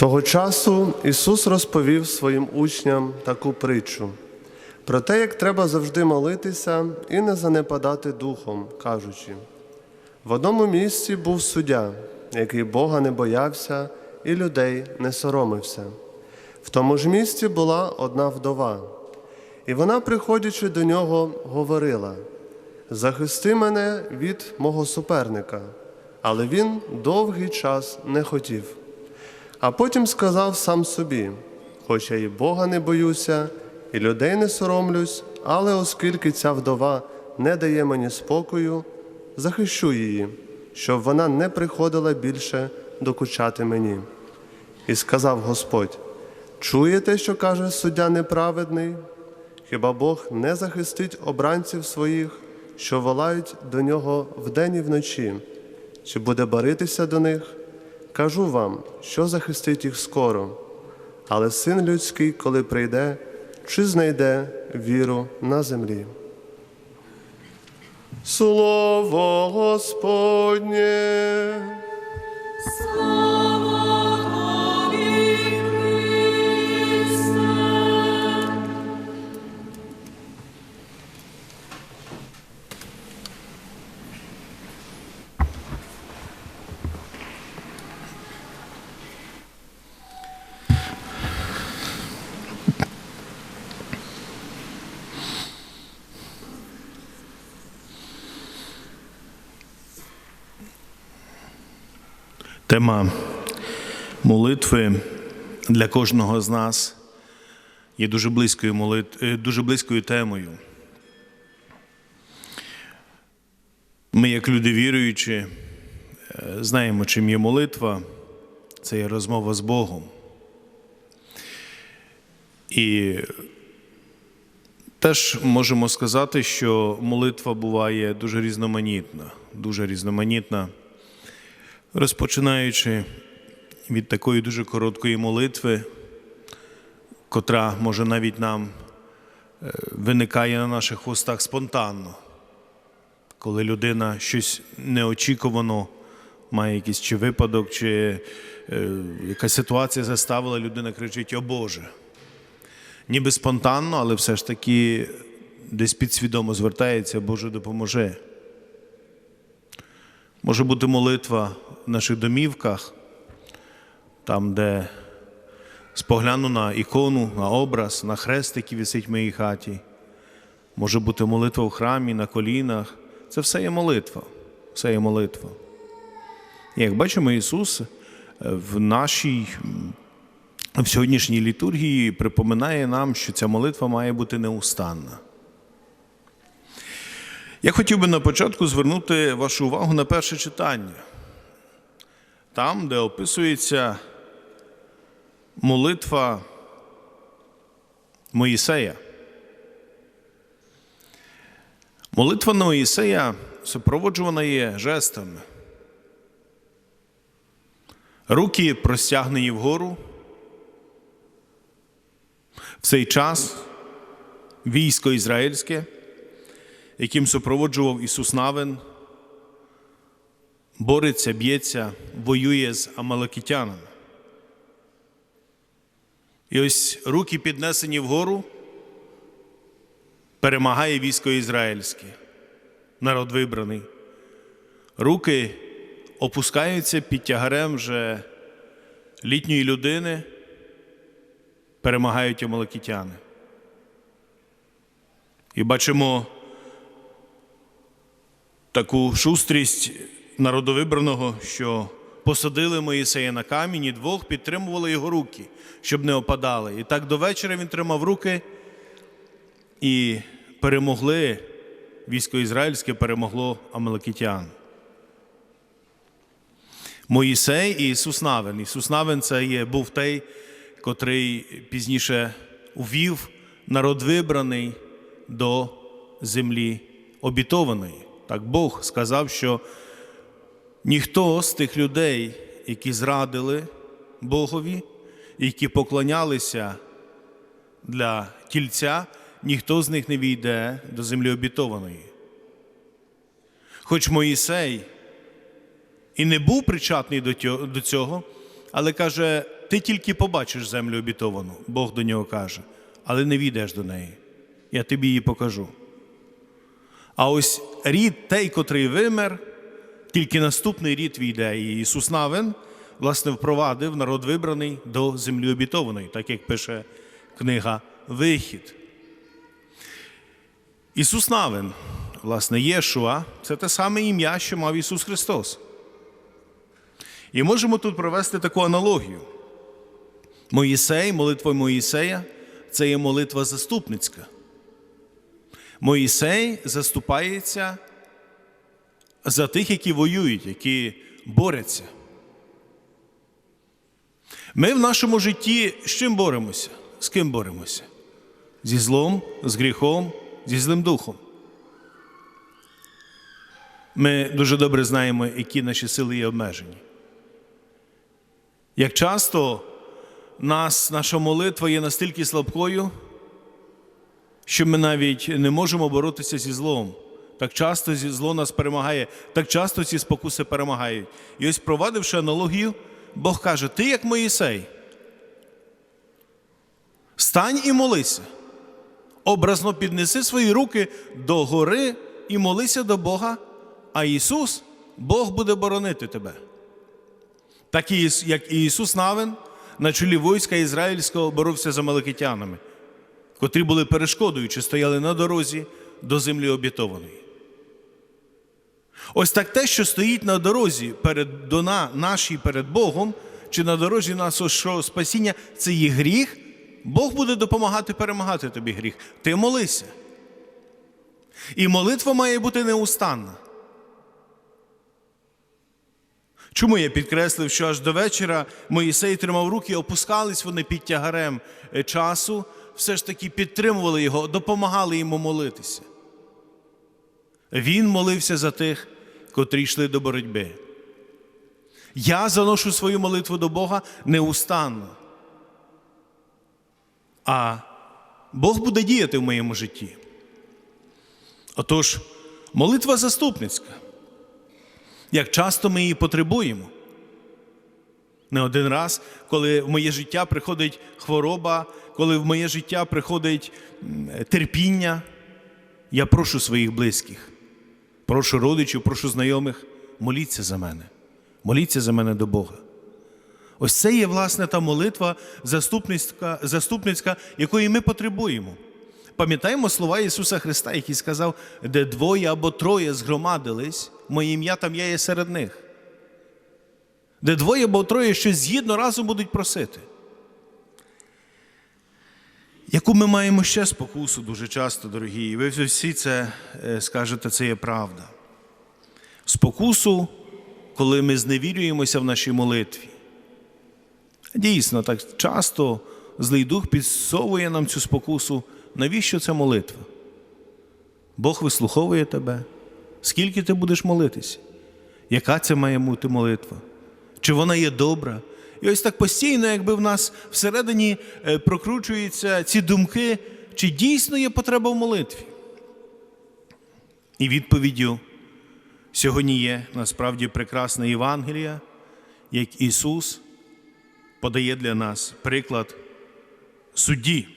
Того часу Ісус розповів своїм учням таку притчу про те, як треба завжди молитися і не занепадати духом, кажучи: в одному місці був суддя, який Бога не боявся і людей не соромився. В тому ж місці була одна вдова, і вона, приходячи до нього, говорила: Захисти мене від мого суперника. Але він довгий час не хотів. А потім сказав сам собі: хоч я і Бога не боюся, і людей не соромлюсь, але оскільки ця вдова не дає мені спокою, захищу її, щоб вона не приходила більше докучати мені. І сказав Господь: чуєте, що каже суддя неправедний? Хіба Бог не захистить обранців своїх, що волають до нього вдень і вночі? Чи буде баритися до них? Кажу вам, що захистить їх скоро, але син людський, коли прийде, чи знайде віру на землі. Слово Господнє. Слава Тема молитви для кожного з нас є дуже близькою, молит... е, дуже близькою темою. Ми, як люди віруючі, е, знаємо, чим є молитва, це є розмова з Богом. І теж можемо сказати, що молитва буває дуже різноманітна, дуже різноманітна розпочинаючи від такої дуже короткої молитви, котра може навіть нам е, виникає на наших вустах спонтанно, коли людина щось неочікувано має якийсь чи випадок, чи е, якась ситуація заставила, людина кричить: О Боже. Ніби спонтанно, але все ж таки десь підсвідомо звертається, Боже, допоможи. Може бути молитва в наших домівках, там, де спогляну на ікону, на образ, на хрест, який висить в моїй хаті. Може бути молитва в храмі, на колінах. Це все є молитва. Все є молитва. І як бачимо, Ісус е, в нашій в сьогоднішній літургії припоминає нам, що ця молитва має бути неустанна. Я хотів би на початку звернути вашу увагу на перше читання, там, де описується молитва Моїсея. Молитва на Моїсея супроводжувана є жестами. Руки простягнені вгору. В цей час військо ізраїльське яким супроводжував Ісус Навин, бореться, б'ється, воює з амалакітянами. І ось руки піднесені вгору, перемагає військо ізраїльське, народ вибраний. Руки опускаються під тягарем вже літньої людини, перемагають амалакітяни. І бачимо таку шустрість народовибраного, що посадили Моїсея на камінь і двох підтримували його руки, щоб не опадали. І так до вечора він тримав руки і перемогли, військо ізраїльське перемогло амалакітян. Моїсей і Ісус Навин. Ісус Навин це є, був той, котрий пізніше увів народ вибраний до землі обітованої. Так Бог сказав, що ніхто з тих людей, які зрадили Богові, які поклонялися для тільця, ніхто з них не війде до землі обітованої. Хоч Моїсей і не був причетний до до цього, але каже: ти тільки побачиш землю обітовану, Бог до нього каже, але не війдеш до неї. Я тобі її покажу. А ось рід той, котрий вимер, тільки наступний рід війде. І Ісус Навин, власне, впровадив народ вибраний до землі обітованої, так як пише книга Вихід. Ісус Навин, власне, Єшуа, це те саме ім'я, що мав Ісус Христос. І можемо тут провести таку аналогію. Моїсей, молитва Моїсея це є молитва заступницька. Моїсей заступається за тих, які воюють, які борються. Ми в нашому житті з чим боремося? З ким боремося? Зі злом, з гріхом, зі злим духом. Ми дуже добре знаємо, які наші сили є обмежені. Як часто нас, наша молитва є настільки слабкою, що ми навіть не можемо боротися зі злом. Так часто зі зло нас перемагає, так часто ці спокуси перемагають. І ось, провадивши аналогію, Бог каже: Ти як Моїсей, стань і молися. Образно піднеси свої руки до гори і молися до Бога, а Ісус, Бог буде боронити тебе. Так як і Ісус Навин на чолі війська ізраїльського боровся з амаликитянами, котрі були перешкодою, чи стояли на дорозі до землі обітованої. Ось так те, що стоїть на дорозі перед, до на, нашій перед Богом, чи на дорозі нашого спасіння, це є гріх, Бог буде допомагати перемагати тобі гріх. Ти молися. І молитва має бути неустанна. Чому я підкреслив, що аж до вечора Моїсей тримав руки, опускались вони під тягарем е, часу, все ж таки підтримували його, допомагали йому молитися. Він молився за тих, котрі йшли до боротьби. Я заношу свою молитву до Бога неустанно. А Бог буде діяти в моєму житті. Отож, молитва заступницька. Як часто ми її потребуємо. Не один раз, коли в моє життя приходить хвороба, коли в моє життя приходить терпіння, я прошу своїх близьких, прошу родичів, прошу знайомих, моліться за мене, моліться за мене до Бога. Ось це є, власне, та молитва заступницька, заступницька, якої ми потребуємо. Пам'ятаємо слова Ісуса Христа, який сказав, де двоє або троє згромадились, моє ім'я там я є серед них. Де двоє або троє щось згідно разом будуть просити. Яку ми маємо ще спокусу дуже часто, дорогі, і ви всі це е, скажете, це є правда. Спокусу, коли ми зневірюємося в нашій молитві. Дійсно, так часто злий дух підсовує нам цю спокусу. Навіщо ця молитва? Бог вислуховує тебе. Скільки ти будеш молитися? Яка це має бути молитва? Чи вона є добра? І ось так постійно, якби в нас всередині е, прокручуються ці думки, чи дійсно є потреба в молитві? І відповіддю сьогодні є насправді прекрасна Євангелія, як Ісус подає для нас приклад судді.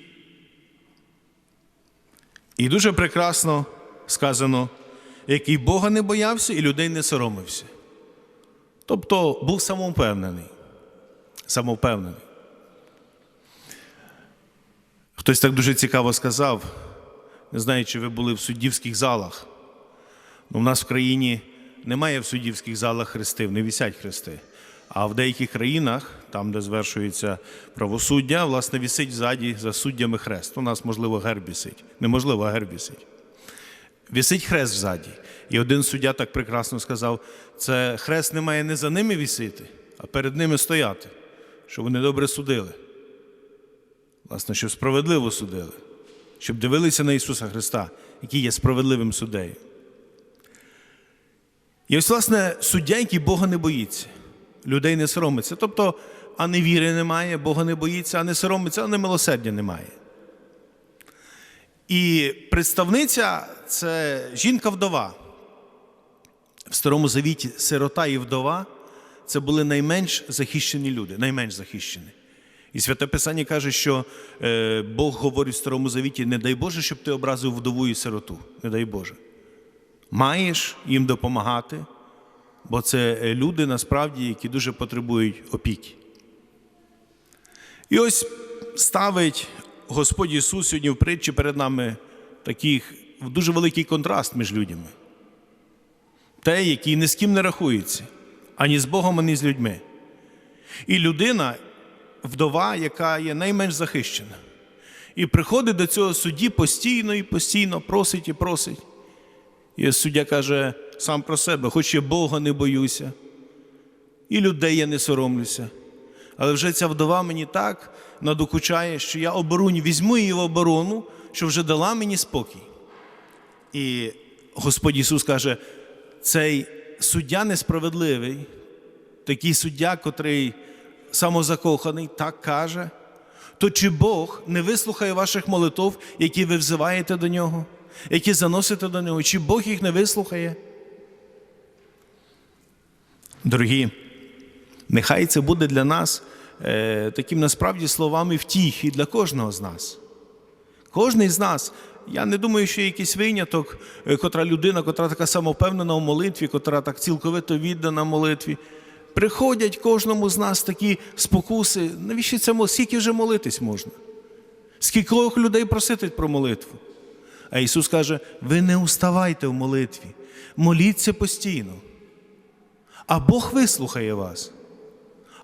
І дуже прекрасно сказано, який Бога не боявся і людей не соромився. Тобто був самовпевнений. Самовпевнений. Хтось так дуже цікаво сказав, не знаю, чи ви були в суддівських залах. Ну, У нас в країні немає в суддівських залах хрестив, не вісять хрести. А в деяких країнах, там, де звершується правосуддя, власне, вісить ззаді за суддями хрест. У нас, можливо, герб вісить. Неможливо, а герб вісить. Вісить хрест ззаді. І один суддя так прекрасно сказав: це хрест не має не за ними вісити, а перед ними стояти, щоб вони добре судили. Власне, щоб справедливо судили, щоб дивилися на Ісуса Христа, який є справедливим суддею. І ось, власне, суддя, який Бога не боїться, людей не соромиться. Тобто, а не віри немає, Бога не боїться, а не соромиться, а не милосердя немає. І представниця це жінка-вдова. В Старому Завіті сирота і вдова це були найменш захищені люди, найменш захищені. І Святе Писання каже, що е, Бог говорить в Старому Завіті: не дай Боже, щоб ти образив вдову і сироту. Не дай Боже. Маєш їм допомагати, бо це е, люди насправді, які дуже потребують опіки. І ось ставить Господь Ісус сьогодні в притчі перед нами таких дуже великий контраст між людьми. Те, який ні з ким не рахується, ані з Богом, ані з людьми. І людина, вдова, яка є найменш захищена. І приходить до цього судді постійно і постійно просить і просить. І суддя каже сам про себе, хоч я Бога не боюся, і людей я не соромлюся. Але вже ця вдова мені так надокучає, що я обороню, візьму її в оборону, що вже дала мені спокій. І Господь Ісус каже, цей суддя несправедливий, такий суддя, котрий самозакоханий, так каже, то чи Бог не вислухає ваших молитв, які ви взиваєте до нього, які заносите до нього, чи Бог їх не вислухає? Дорогі, нехай це буде для нас е, таким насправді словами втіхи для кожного з нас. Кожний з нас. Я не думаю, що є якийсь виняток, е, котра людина, котра така самовпевнена у молитві, котра так цілковито віддана молитві. Приходять кожному з нас такі спокуси. Навіщо це скільки вже молитись можна? Скількох людей просити про молитву? А Ісус каже: ви не уставайте в молитві, моліться постійно. А Бог вислухає вас,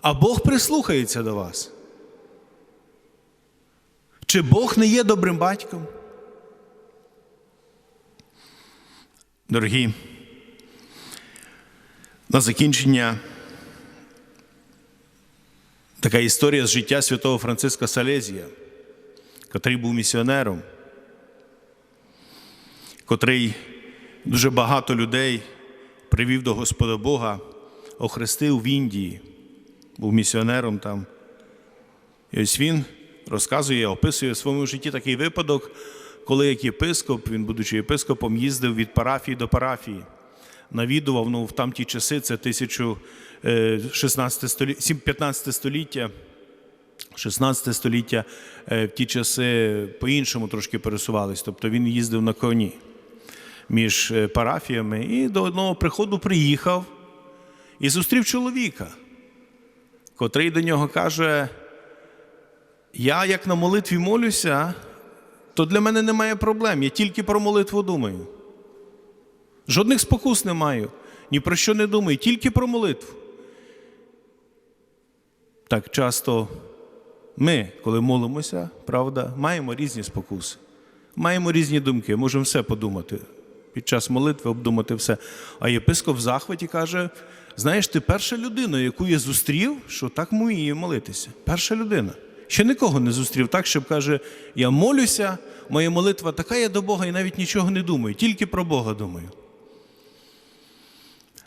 а Бог прислухається до вас. Чи Бог не є добрим батьком? Дорогі, на закінчення така історія з життя святого Франциска Салезія, котрий був місіонером, котрий дуже багато людей привів до Господа Бога, охрестив в Індії, був місіонером там. І ось він розказує, описує в своєму житті такий випадок, коли як єпископ, він, будучи єпископом, їздив від парафії до парафії, навідував ну, в тамті часи, це 1016 століття, 15 століття, 16 століття, е, в ті часи по-іншому трошки пересувались, тобто він їздив на коні між е, парафіями і до одного приходу приїхав і зустрів чоловіка, котрий до нього каже: Я як на молитві молюся, то для мене немає проблем. Я тільки про молитву думаю. Жодних спокус не маю, ні про що не думаю, тільки про молитву. Так часто ми, коли молимося, правда, маємо різні спокуси, маємо різні думки, можемо все подумати. Під час молитви обдумати все. А єпископ в захваті каже: знаєш, ти перша людина, яку я зустрів, що так вміє молитися. Перша людина. Ще нікого не зустрів так, щоб каже, я молюся, моя молитва така я до Бога і навіть нічого не думаю, тільки про Бога думаю.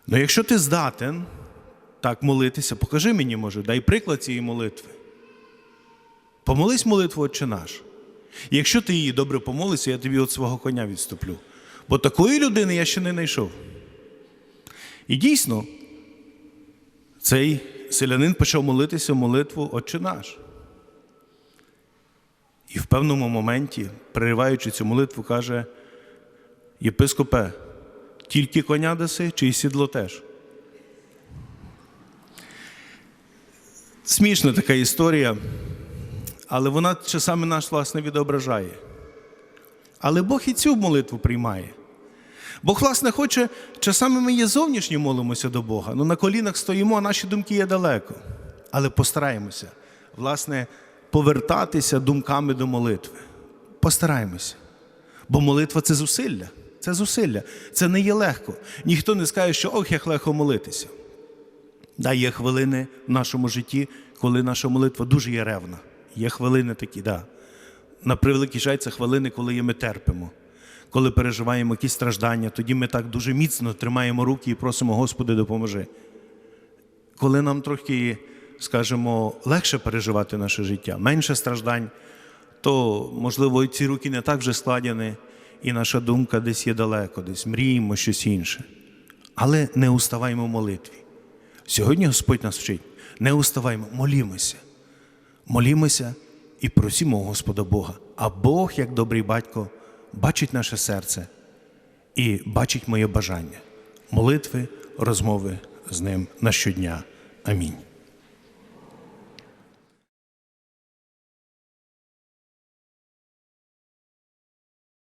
Ну якщо ти здатен так молитися, покажи мені, може, дай приклад цієї молитви. Помолись молитву Отче наш. І якщо ти її добре помолишся, я тобі від свого коня відступлю. Бо такої людини я ще не знайшов. І дійсно, цей селянин почав молитися молитву Отче наш. І в певному моменті, перериваючи цю молитву, каже: Єпископе, тільки коня даси, чи й сідло теж. Смішна така історія, але вона часами нас, власне, відображає. Але Бог і цю молитву приймає. Бог, власне, хоче, часами ми є зовнішні молимося до Бога, ну на колінах стоїмо, а наші думки є далеко. Але постараємося, власне, повертатися думками до молитви. Постараємося. Бо молитва це зусилля. Це зусилля. Це не є легко. Ніхто не скаже, що ох, як легко молитися. Да, є хвилини в нашому житті, коли наша молитва дуже є ревна. Є хвилини такі, да. На превеликий жаль, це хвилини, коли ми терпимо, коли переживаємо якісь страждання, тоді ми так дуже міцно тримаємо руки і просимо, Господи, допоможи. Коли нам трохи, скажімо, легше переживати наше життя, менше страждань, то, можливо, ці руки не так вже складені, і наша думка десь є далеко, десь мріємо щось інше. Але не уставаймо в молитві. Сьогодні Господь нас вчить, не уставаймо, молімося. Молімося і просімо Господа Бога. А Бог, як добрий батько, бачить наше серце і бачить моє бажання. Молитви, розмови з ним на щодня. Амінь.